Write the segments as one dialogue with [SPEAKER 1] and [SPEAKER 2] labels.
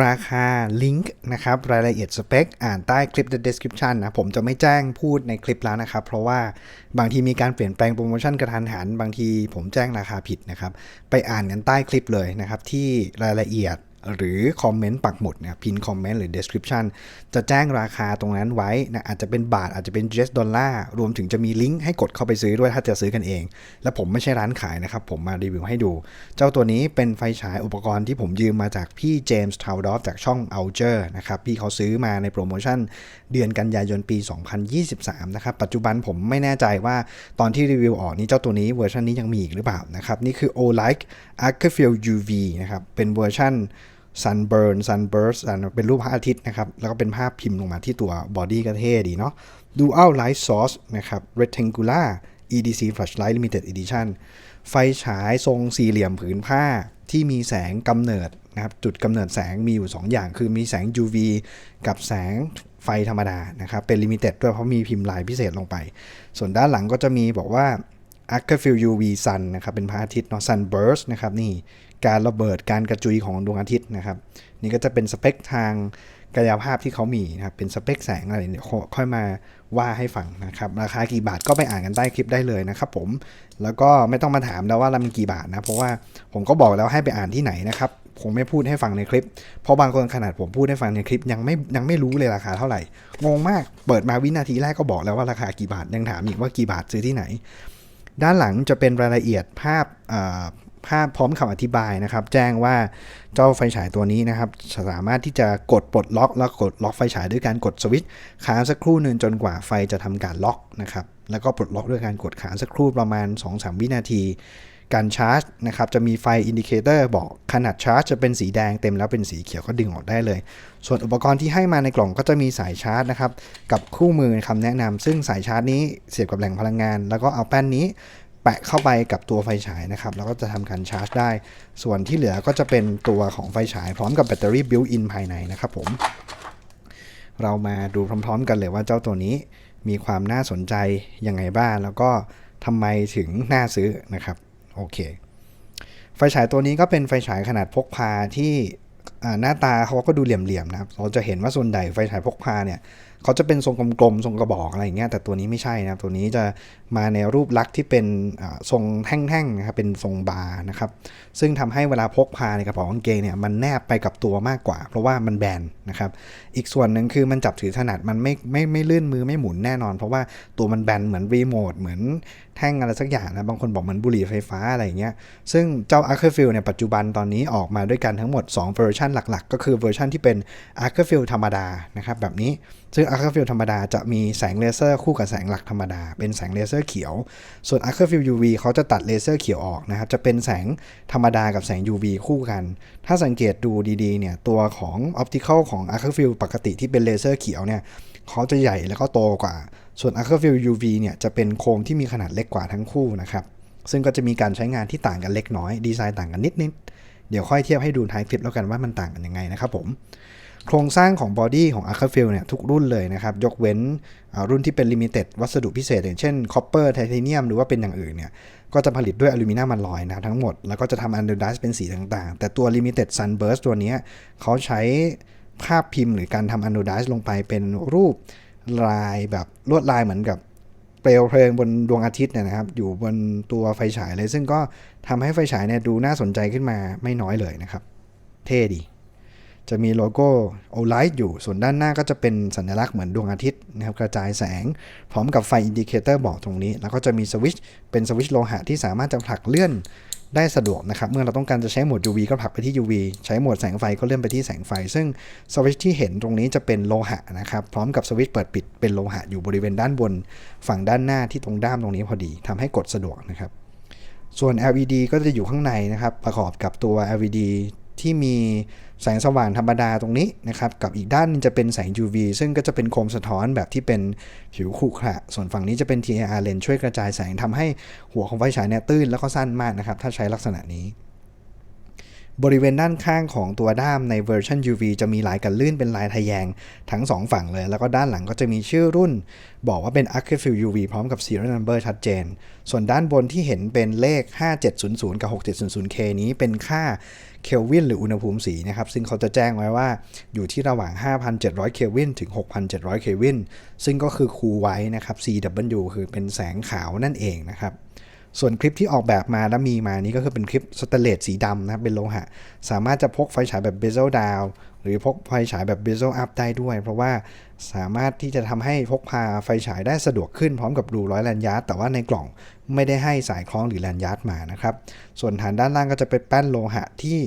[SPEAKER 1] ราคาลิงก์นะครับรายละเอียดสเปคอ่านใต้คลิป the description นะ ผมจะไม่แจ้งพูดในคลิปแล้วนะครับ เพราะว่าบางทีมีการเปลี่ยนแปลงโปรโมชั่นกระทันหัน บางทีผมแจ้งราคาผิดนะครับ ไปอ่านกันใต้คลิปเลยนะครับ ที่รายละเอียด หรือคอมเมนต์ปักหมุดนะพินคอมเมนต์หรือ description จะแจ้งราคาตรงนั้นไว้นะอาจจะเป็นบาทอาจจะเป็น US ดอลลาร์รวมถึงจะมีลิงก์ให้กดเข้าไปซื้อด้วยถ้าจะซื้อกันเอง และผมไม่ใช่ร้านขายนะครับ ผมมารีวิวให้ดู เจ้าตัวนี้เป็นไฟฉายอุปกรณ์ที่ผมยืมมาจากพี่เจมส์ทาวดอฟจากช่อง a l g e r นะครับพี่เขาซื้อมาในโปรโมชั่น เดือนกันยายนปี 2023 นะครับปัจจุบันผมไม่แน่ใจว่าตอนที่รีวิวออกนี้เจ้าตัวนี้เวอร์ชันนี้ยังมีอีกหรือเปล่านะครับนี่คือ Olight a c r f i l UV นะครับเป็นเวอร์ชัน Sunburn Sunburst เป็นรูปพระอาทิตย์นะครับ แล้วก็เป็นภาพพิมพ์ลงมาที่ตัวบอดี้ก็เท่ดีเนาะ Dual Light Source นะครับ Rectangular EDC Flashlight Limited Edition ไฟฉายทรงสี่เหลี่ยมผืนผ้าที่มีแสงกำเนิดนะครับจุดกำเนิดแสงมีอยู่ 2 อย่าง คือมีแสง UV กับแสงไฟธรรมดานะครับเป็นลิมิเต็ดด้วยเพราะมีพิมพ์ลายพิเศษลงไป ส่วนด้านหลังก็จะมีบอกว่า a c r f i e l UV Sun นะครับเป็นพระอาทิตย์เนาะ Sunburst นะครับนี่ การระเบิดการกระจุยของดวงอาทิตย์นะครับ นี่ก็จะเป็นสเปคทางกายภาพที่เขามีนะครับ เป็นสเปคแสงอะไรเนี่ยค่อยมาว่าให้ฟังนะครับ ราคากี่บาทก็ไปอ่านกันใต้คลิปได้เลยนะครับผม แล้วก็ไม่ต้องมาถามแล้วว่ามันกี่บาทนะ เพราะว่าผมก็บอกแล้วให้ไปอ่านที่ไหนนะครับ ผมไม่พูดให้ฟังในคลิป เพราะบางคนขนาดผมพูดให้ฟังในคลิปยังไม่ยังไม่รู้เลยราคาเท่าไหร่ งงมาก เปิดมาวินาทีแรกก็บอกแล้วว่าราคากี่บาท ยังถามอีกว่ากี่บาทซื้อที่ไหน ด้านหลังจะเป็นรายละเอียดภาพ ภาพพร้อมคำอธิบายนะครับ แจ้งว่าเจ้าไฟฉายตัวนี้นะครับ สามารถที่จะกดปลดล็อก แล้วกดล็อกไฟฉายด้วยการกดสวิตช์ค้างสักครู่หนึ่งจนกว่าไฟจะทำการล็อกนะครับ แล้วก็ปลดล็อกด้วยการกดค้างสักครู่ประมาณ 2-3 วินาที การชาร์จนะครับจะมีไฟอินดิเคเตอร์บอกขนาดชาร์จจะเป็นสีแดงเต็มแล้วเป็นสีเขียวก็ดึงออกได้เลย ส่วนอุปกรณ์ที่ให้มาในกล่องก็จะมีสายชาร์จนะครับกับคู่มือคำแนะนำซึ่งสายชาร์จนี้เสียบกับแหล่งพลังงาน แล้วก็เอาแป้นนี้ แปะเข้าไปกับตัวไฟฉายนะครับ แล้วก็จะทำการชาร์จได้ ส่วนที่เหลือก็จะเป็นตัวของไฟฉายพร้อมกับแบตเตอรี่บิวอินภายในนะครับผม เรามาดูพร้อม ๆ กันเลยว่าเจ้าตัวนี้มีความน่าสนใจยังไงบ้าง แล้วก็ทำไมถึงน่าซื้อนะครับ โอเค ไฟฉายตัวนี้ก็เป็นไฟฉายขนาดพกพาที่หน้าตาเขาก็ดูเหลี่ยมๆนะครับ เราจะเห็นว่าส่วนใหญ่ไฟฉายพกพาเนี่ย เขาจะเป็นทรงกลมๆทรงกระบอกอะไรอย่างเงี้ยแต่ตัวนี้ไม่ใช่นะตัวนี้จะมาในรูปลักษณ์ที่เป็นทรงแท่งๆนะครับเป็นทรงบาร์นะครับ ซึ่งทำให้เวลาพกพาในกระเป๋ากางเกงเนี่ยมันแนบไปกับตัวมากกว่า เพราะว่ามันแบนนะครับ อีกส่วนหนึ่งคือมันจับถือถนัดมันไม่ไม่ไม่ลื่นมือไม่หมุนแน่นอน เพราะว่าตัวมันแบนเหมือนรีโมทเหมือนแท่งอะไรสักอย่างนะบางคนบอกเหมือนบุหรี่ไฟฟ้าอะไรอย่างเงี้ยซึ่งเจ้า a r c h e r f i e l เนี่ยปัจจุบันตอนนี้ออกมาด้วยกันทั้งหมด 2 เวอร์ชันหลัก ๆ ก็คือเวอร์ชันที่เป็น a r c h e r f i e l ธรรมดานะครับแบบนี้ ซึ่ง a r c h e r f i e l ธรรมดาจะมีแสงเลเซอร์คู่กับแสงหลักธรรมดา เป็นแสงเลเซอร์เขียว ส่วน a r c h e r f i e l UV เขาจะตัดเลเซอร์เขียวออกนะครับ จะเป็นแสงธรรมดากับแสง UV คู่กัน ถ้าสังเกตดูดีๆเนี่ยตัวของ optical ของ a r c h e r f i e l ปกติที่เป็นเลเซอร์เขียวเนี่ยเขาจะใหญ่แล้วก็โตกว่า ส่วน a r c h e r f i e l UV เนี่ยจะเป็นโคมที่มีขนาดเล็กกว่าทั้งคู่นะครับซึ่งก็จะมีการใช้งานที่ต่างกันเล็กน้อย ดีไซน์ต่างกันนิดๆเดี๋ยวค่อยเทียบให้ดูท้ายคลิปแล้วกันว่ามันต่างกันยังไงนะครับผม โครงสร้างของบอดี้ของ a r c h e r f i e l เนี่ยทุกรุ่นเลยนะครับ ยกเว้นรุ่นที่เป็นลิมิเต็ดวัสดุพิเศษ อย่างเช่นคอปเปอร์ไทเทเนียมหรือว่าเป็นอย่างอื่นเนี่ยก็จะผลิตด้วยอลูมิเนียมมันลอยนะทั้งหมด แล้วก็จะทำอันเดอร์ดัสเป็นสีต่างๆ แต่ตัว Limited Sunburst ตัวนี้เขาใช้ภาพพิมพ์หรือการทำอันเดอร์ดัสลงไปเป็นรูปลายแบบลวดลายเหมือนกับเปลวเพลิงบนดวงอาทิตย์เนี่ยนะครับ อยู่บนตัวไฟฉายเลย ซึ่งก็ทำให้ไฟฉายเนี่ยดูน่าสนใจขึ้นมาไม่น้อยเลยนะครับ เท่ดี จะมีโลโก้โอไลท์อยู่ ส่วนด้านหน้าก็จะเป็นสัญลักษณ์เหมือนดวงอาทิตย์นะครับกระจายแสง พร้อมกับไฟอินดิเคเตอร์บอกตรงนี้ แล้วก็จะมีสวิตช์เป็นสวิตช์โลหะที่สามารถจะผลักเลื่อนได้สะดวกนะครับ เมื่อเราต้องการจะใช้โหมด UV ก็ผลักไปที่ UV ใช้โหมดแสงไฟก็เลื่อนไปที่แสงไฟ ซึ่งสวิตช์ที่เห็นตรงนี้จะเป็นโลหะนะครับ พร้อมกับสวิตช์เปิดปิดเป็นโลหะอยู่บริเวณด้านบน ฝั่งด้านหน้าที่ตรงด้ามตรงนี้พอดีทำให้กดสะดวกนะครับ ส่วน LED ก็จะอยู่ข้างในนะครับ ประกอบกับตัว LED ที่มี แสงสว่างธรรมดาตรงนี้นะครับ กับอีกด้านนึงจะเป็นแสง UV ซึ่งก็จะเป็นโคมสะท้อนแบบที่เป็นผิวขรุขระส่วนฝั่งนี้จะเป็น TIR lens ช่วยกระจายแสงทำให้หัวของไฟฉายเนี่ยตื้นแล้วก็สั้นมากนะครับ ถ้าใช้ลักษณะนี้ บริเวณด้านข้างของตัวด้ามในเวอร์ชัน UV จะมีลายกันลื่นเป็นลายทะแยงทั้ง 2 ฝั่งเลย แล้วก็ด้านหลังก็จะมีชื่อรุ่น บอกว่าเป็น a c r y l UV พร้อมกับ serial number ชัดเจน ส่วนด้านบนที่เห็นเป็นเลข 5700 กับ 6700K นี้เป็นค่าเคลวินหรืออุณหภูมิสีนะครับ ซึ่งเขาจะแจ้งไว้ว่าอยู่ที่ระหว่าง 5,700 เคลวินถึง 6,700 เคลวินซึ่งก็คือคูลไว้นะครับ CW คือเป็นแสงขาวนั่นเองนะครับ ส่วนคลิปที่ออกแบบมาและมีมานี้ก็คือเป็นคลิปสแตนเลสสีดำนะครับเป็นโลหะ สามารถจะพกไฟฉายแบบ bezel down หรือพกไฟฉายแบบ bezel up ได้ด้วย เพราะว่าสามารถที่จะทำให้พกพาไฟฉายได้สะดวกขึ้นพร้อมกับรูร้อยแลนยาร์ดแต่ว่าในกล่องไม่ได้ให้สายคล้องหรือแลนยาร์ดมานะครับ ส่วนฐานด้านล่างก็จะเป็นแป้นโลหะที่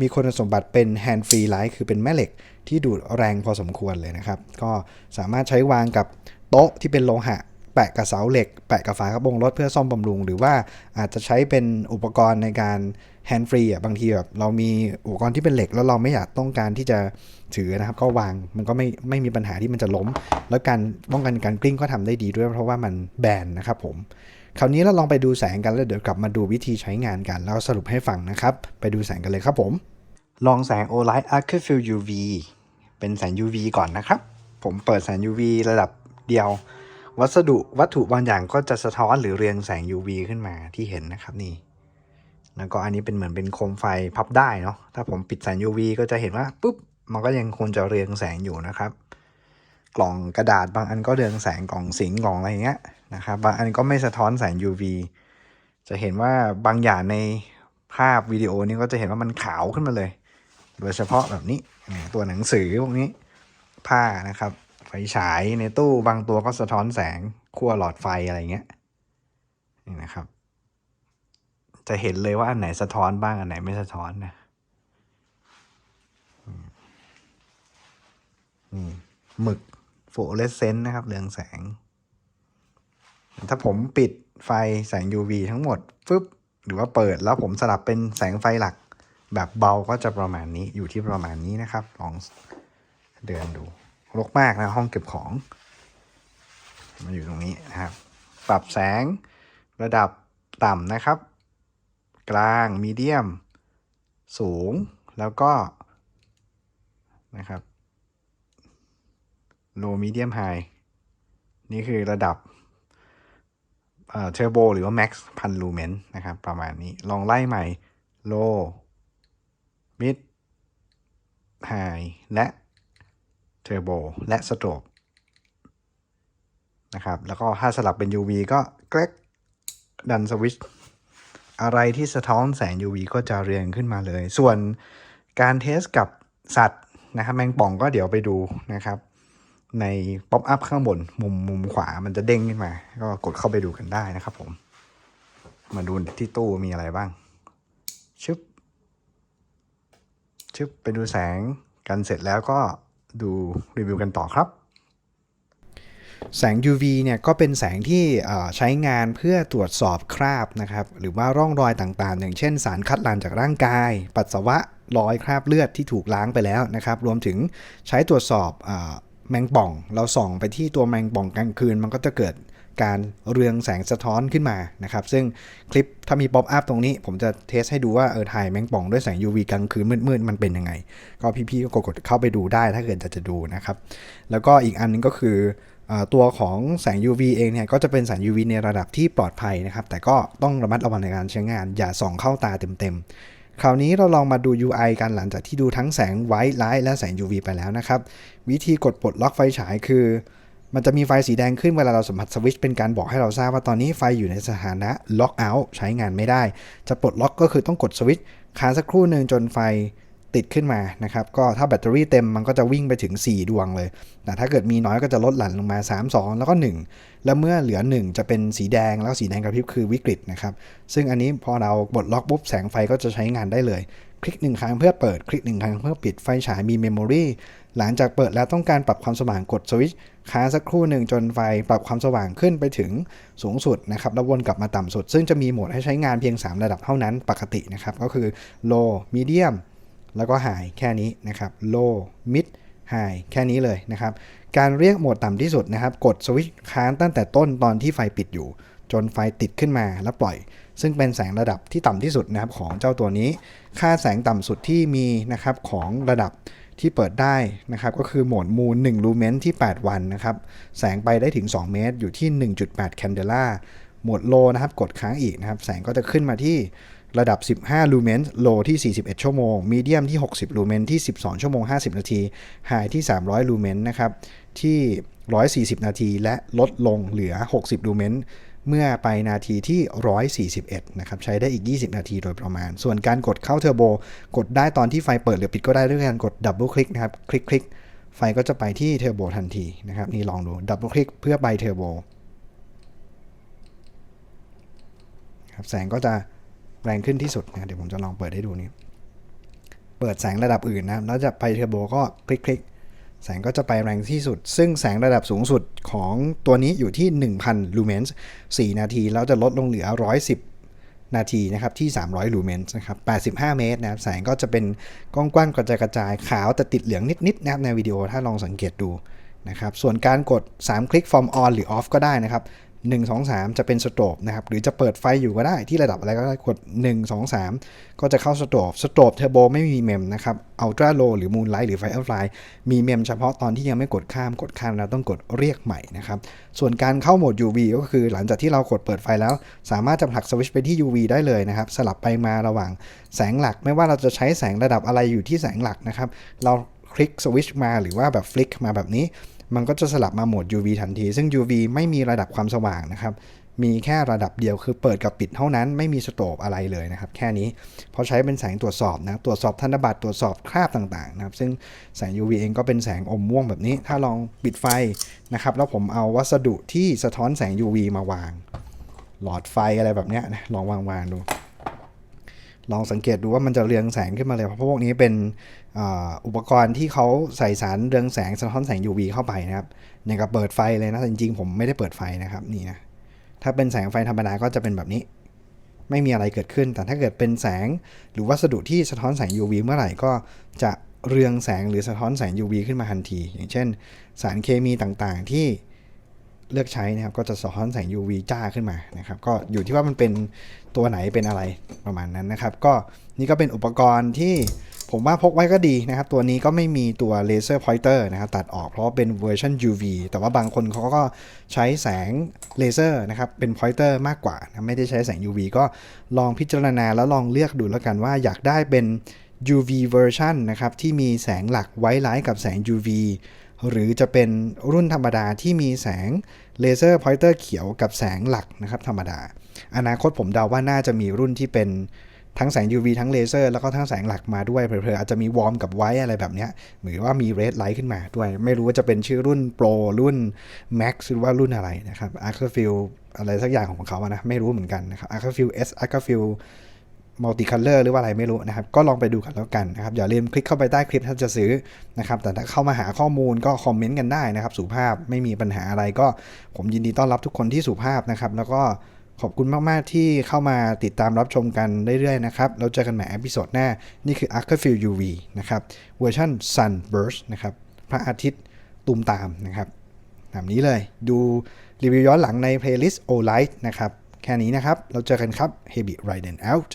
[SPEAKER 1] มีคุณสมบัติเป็น hand free light คือเป็นแม่เหล็กที่ดูดแรงพอสมควรเลยนะครับ ก็สามารถใช้วางกับโต๊ะที่เป็นโลหะ แปะกับเสาเหล็ก แปะกับฝากระโปรงรถเพื่อซ่อมบำรุง หรือว่าอาจจะใช้เป็นอุปกรณ์ในการแฮนด์ฟรีอะบางทีแบบเรามีอุปกรณ์ที่เป็นเหล็กแล้วเราไม่อยากต้องการที่จะถือนะครับ ก็วางมันก็ไม่ไม่มีปัญหาที่มันจะล้ม แล้วการป้องกันการกลิ้งก็ทำได้ดีด้วยเพราะว่ามันแบนนะครับผมคราวนี้เราลองไปดูแสงกันแล้วเดี๋ยวกลับมาดูวิธีใช้งานกัน แล้วสรุปให้ฟังนะครับ ไปดูแสงกันเลยครับผม ลองแสง Olight a r c h i l UV เป็นแสง UV ก่อนนะครับ ผมเปิดแสง UV ระดับเดียว วัสดุวัตถุบางอย่างก็จะสะท้อนหรือเรียงแสง UV ขึ้นมาที่เห็นนะครับนี่ แล้วก็อันนี้เป็นเหมือนเป็นโคมไฟพับได้เนาะถ้าผมปิดแสง UV ก็จะเห็นว่าปุ๊บมันก็ยังคงจะเรียงแสงอยู่นะครับ กล่องกระดาษบางอันก็เรืองแสงกล่องสิงกล่องอะไรอย่างเงี้ยนะครับบางอันก็ไม่สะท้อนแสง UV จะเห็นว่าบางอย่างในภาพวิดีโอนี้ก็จะเห็นว่ามันขาวขึ้นมาเลย โดยเฉพาะแบบนี้ตัวหนังสือพวกนี้ผ้านะครับ ฉายในตู้บางตัวก็สะท้อนแสงขั้วหลอดไฟอะไรเงี้ยนี่นะครับ จะเห็นเลยว่าอันไหนสะท้อนบ้างอันไหนไม่สะท้อนนะนี่หมึกโฟลเลสเซนต์นะครับเรืองแสง ถ้าผมปิดไฟแสง UV ทั้งหมดฟึบหรือว่าเปิดแล้วผมสลับเป็นแสงไฟหลัก แบบเบาก็จะประมาณนี้อยู่ที่ประมาณนี้นะครับ ลองเดินดู รกมากนะห้องเก็บของ มาอยู่ตรงนี้นะครับ ปรับแสงระดับต่ำนะครับ กลางมีเดียม สูงแล้วก็นะครับ low medium high นี่คือระดับเทอร์โบหรือว่า max พันลูเมนนะครับ ประมาณนี้ลองไล่ใหม่ low mid high และ turbo และ strobe นะครับ แล้วก็ถ้าสลับเป็น UV ก็เกรกดันสวิตช์อะไรที่สะท้อนแสง UV ก็จะเรียงขึ้นมาเลย ส่วนการเทสกับสัตว์นะครับแมงป่องก็เดี๋ยวไปดูนะครับ ในป๊อปอัพข้างบน มุมมุมขวามันจะเด้งขึ้นมา ก็กดเข้าไปดูกันได้นะครับผม มาดูที่ตู้มีอะไรบ้าง ชึบ ชึบ ไปดูแสงกันเสร็จแล้วก็ ดูรีวิวกันต่อครับ แสง UV เนี่ยก็เป็นแสงที่ใช้งานเพื่อตรวจสอบคราบนะครับหรือว่าร่องรอยต่างๆ อย่างเช่น สารคัดหลั่งจากร่างกาย ปัสสาวะรอยคราบเลือดที่ถูกล้างไปแล้วนะครับ รวมถึงใช้ตรวจสอบอแมงป่อง เราส่องไปที่ตัวแมงป่องกลางคืน มันก็จะเกิด การเรืองแสงสะท้อนขึ้นมานะครับ ซึ่งคลิปถ้ามีป๊อปอัพตรงนี้ ผมจะเทสให้ดูว่าเออถ่ายแมงป่องด้วยแสง UV กลางคืนมืดๆมันเป็นยังไง ก็พี่ๆก็กดเข้าไปดูได้ถ้าเกิดจะจะดูนะครับ แล้วก็อีกอันนึงก็คือตัวของแสง UV เองเนี่ยก็จะเป็นแสง UV ในระดับที่ปลอดภัยนะครับ แต่ก็ต้องระมัดระวังในการใช้งาน อย่าส่องเข้าตาเต็มๆ คราวนี้เราลองมาดู UI กันหลังจากที่ดูทั้งแสงไวท์ไลท์และแสง UV ไปแล้วนะครับ วิธีกดปลดล็อกไฟฉายคือ มันจะมีไฟสีแดงขึ้นเวลาเราสัมผัสสวิตช์เป็นการบอกให้เราทราบว่าตอนนี้ไฟอยู่ในสถานะล็อกเอาท์ใช้งานไม่ได้ จะปลดล็อกก็คือต้องกดสวิตช์ค้างสักครู่หนึ่งจนไฟติดขึ้นมานะครับ ก็ถ้าแบตเตอรี่เต็มมันก็จะวิ่งไปถึง 4 ดวงเลยแต่ถ้าเกิดมีน้อยก็จะลดหลั่นลงมา 3 2 แล้วก็ 1 แล้วเมื่อเหลือ 1 จะเป็นสีแดงแล้วสีแดงกระพริบคือวิกฤตนะครับ ซึ่งอันนี้พอเราปลดล็อกปุ๊บแสงไฟก็จะใช้งานได้เลย คลิก 1 ครั้งเพื่อเปิด คลิก 1 ครั้งเพื่อปิดไฟฉายมีเมมโมรีหลังจากเปิดแล้วต้องการปรับความสว่างกดสวิตช์ค้างสักครู่หนึ่งจนไฟปรับความสว่างขึ้นไปถึงสูงสุดนะครับแล้ววนกลับมาต่ำสุด ซึ่งจะมีโหมดให้ใช้งานเพียง 3 ระดับเท่านั้นปกตินะครับก็คือ low medium แล้วก็ high แค่นี้นะครับ low mid high แค่นี้เลยนะครับ การเรียกโหมดต่ำที่สุดนะครับ กดสวิตช์ค้างตั้งแต่ต้นตอนที่ไฟปิดอยู่ จนไฟติดขึ้นมาแล้วปล่อย ซึ่งเป็นแสงระดับที่ต่ำที่สุดนะครับของเจ้าตัวนี้ ค่าแสงต่ำสุดที่มีนะครับของระดับที่เปิดได้นะครับก็คือโหมดมูล1ลูเมนที่ 8 วันนะครับแสงไปได้ถึง 2 เมตร อยู่ที่ 1.8 แคนเดล่าโหมดโลนะครับกดค้างอีกนะครับแสงก็จะขึ้นมาที่ระดับ 15 ลูเมนโลที่ 41 ชั่วโมง มีเดียมที่ 60 ลูเมนที่ 12 ชั่วโมง 50 นาทีไฮที่ 300 ลูเมนนะครับ ที่ 140 นาที และลดลงเหลือ 60 ลูเมน เมื่อไปนาทีที่ 141 นะครับ ใช้ได้อีก 20 นาทีโดยประมาณ ส่วนการกดเข้าเทอร์โบ กดได้ตอนที่ไฟเปิดหรือปิดก็ได้ด้วยการกดดับเบิลคลิกนะครับ คลิกคลิกไฟก็จะไปที่เทอร์โบทันทีนะครับ นี่ลองดูดับเบิลคลิกเพื่อไปเทอร์โบครับแสงก็จะแรงขึ้นที่สุดนะเดี๋ยวผมจะลองเปิดให้ดูนี่เปิดแสงระดับอื่นนะแล้วจะไปเทอร์โบก็คลิกคลิก แสงก็จะไปแรงที่สุด ซึ่งแสงระดับสูงสุดของตัวนี้อยู่ที่ 1,000 ลูเมนส์4นาที แล้วจะลดลงเหลือ 110 นาทีนะครับที่ 300 ลูเมนส์นะครับ 85 เมตรนะครับแสงก็จะเป็นกว้างๆกระจายกระจายขาวแต่ติดเหลืองนิดๆนะครับในวิดีโอถ้าลองสังเกตดูนะครับส่วนการกด 3 คลิก from on หรือ off ก็ได้นะครับ 1 2 3 จะเป็นสโตรบนะครับหรือจะเปิดไฟอยู่ก็ได้ที่ระดับอะไรก็ได้กด 1 2 3 ก็จะเข้าสโตรบสโตรบเทอร์โบไม่มีเมมนะครับอัลตราโลหรือมูนไลท์หรือไฟเออร์ฟลายมีเมมเฉพาะตอนที่ยังไม่กดข้ามกดข้ามเราต้องกดเรียกใหม่นะครับส่วนการเข้าโหมด UV ก็คือหลังจากที่เรากดเปิดไฟแล้ว สามารถจะผลักสวิตช์ไปที่ UV ได้เลยนะครับสลับไปมาระหว่างแสงหลัก ไม่ว่าเราจะใช้แสงระดับอะไรอยู่ที่แสงหลักนะครับเราคลิกสวิตช์มาหรือว่าแบบฟลิกมาแบบนี้ มันก็จะสลับมาโหมด UV ทันที ซึ่ง UV ไม่มีระดับความสว่างนะครับ มีแค่ระดับเดียวคือเปิดกับปิดเท่านั้น ไม่มีสโตบอะไรเลยนะครับ แค่นี้เพราะใช้เป็นแสงตรวจสอบนะ ตรวจสอบธนบัตรตรวจสอบคราบต่างๆนะครับ ซึ่งแสง UV เองก็เป็นแสงอมม่วงแบบนี้ ถ้าลองปิดไฟนะครับ แล้วผมเอาวัสดุที่สะท้อนแสง UV มาวาง หลอดไฟอะไรแบบนี้นะ ลองวางๆดู ลองสังเกตดูว่ามันจะเรืองแสงขึ้นมาเลยเพราะพวกนี้เป็นอุปกรณ์ที่เขาใส่สารเรืองแสงสะท้อนแสง UV เข้าไปนะครับอย่างกับเปิดไฟเลยนะจริงๆ ผมไม่ได้เปิดไฟนะครับนี่นะถ้าเป็นแสงไฟธรรมดาก็จะเป็นแบบนี้ ไม่มีอะไรเกิดขึ้น แต่ถ้าเกิดเป็นแสงหรือวัสดุที่สะท้อนแสง UV เมื่อไหร่ก็จะเรืองแสงหรือสะท้อนแสง UV ขึ้นมาทันที อย่างเช่น สารเคมีต่างๆที่ เลือกใช้นะครับ ก็จะสะท้อนแสง UV จ้าขึ้นมานะครับ ก็อยู่ที่ว่ามันเป็นตัวไหนเป็นอะไรประมาณนั้นนะครับ ก็นี่ก็เป็นอุปกรณ์ที่ผมว่าพกไว้ก็ดีนะครับ ตัวนี้ก็ไม่มีตัวเลเซอร์พอยเตอร์นะครับ ตัดออกเพราะเป็นเวอร์ชัน UV แต่ว่าบางคนเขาก็ใช้แสงเลเซอร์นะครับ เป็นพอยเตอร์มากกว่านะไม่ได้ใช้แสง UV ก็ลองพิจารณาแล้วลองเลือกดูแล้วกันว่าอยากได้เป็น UV version นะครับ ที่มีแสงหลักไว้ไลท์กับแสง UV หรือจะเป็นรุ่นธรรมดาที่มีแสงเลเซอร์พอยเตอร์เขียวกับแสงหลักนะครับธรรมดา อนาคตผมเดาว่าน่าจะมีรุ่นที่เป็นทั้งแสง UV ทั้งเลเซอร์แล้วก็ทั้งแสงหลักมาด้วย เผลอๆอาจจะมีวอร์มกับไวท์อะไรแบบนี้ยหรือว่ามีเรดไลท์ขึ้นมาด้วย ไม่รู้ว่าจะเป็นชื่อรุ่น Pro รุ่น Max หรือว่ารุ่นอะไรนะครับ a r c f i e l อะไรสักอย่างของเขาอะนะ ไม่รู้เหมือนกันนะครับ a r c f i e l S a r c f i e l มัลติคัลเลอร์หรือว่าอะไรไม่รู้นะครับ ก็ลองไปดูกันแล้วกันนะครับ อย่าลืมคลิกเข้าไปใต้คลิปถ้าจะซื้อนะครับ แต่ถ้าเข้ามาหาข้อมูลก็คอมเมนต์กันได้นะครับ สุภาพไม่มีปัญหาอะไรก็ผมยินดีต้อนรับทุกคนที่สุภาพนะครับ แล้วก็ขอบคุณมาก ๆ ที่เข้ามาติดตามรับชมกันเรื่อย ๆ นะครับ เราเจอกันใหม่อพิโซดหน้า นี่คือ a r c field UV นะครับ เวอร์ชัน Sunburst นะครับ พระอาทิตย์ตุมตามนะครับแบบนี้เลย ดูรีวิวย้อนหลังใน playlist O Light นะครับ แค่นี้นะครับ เราเจอกันครับ Heavy Riden out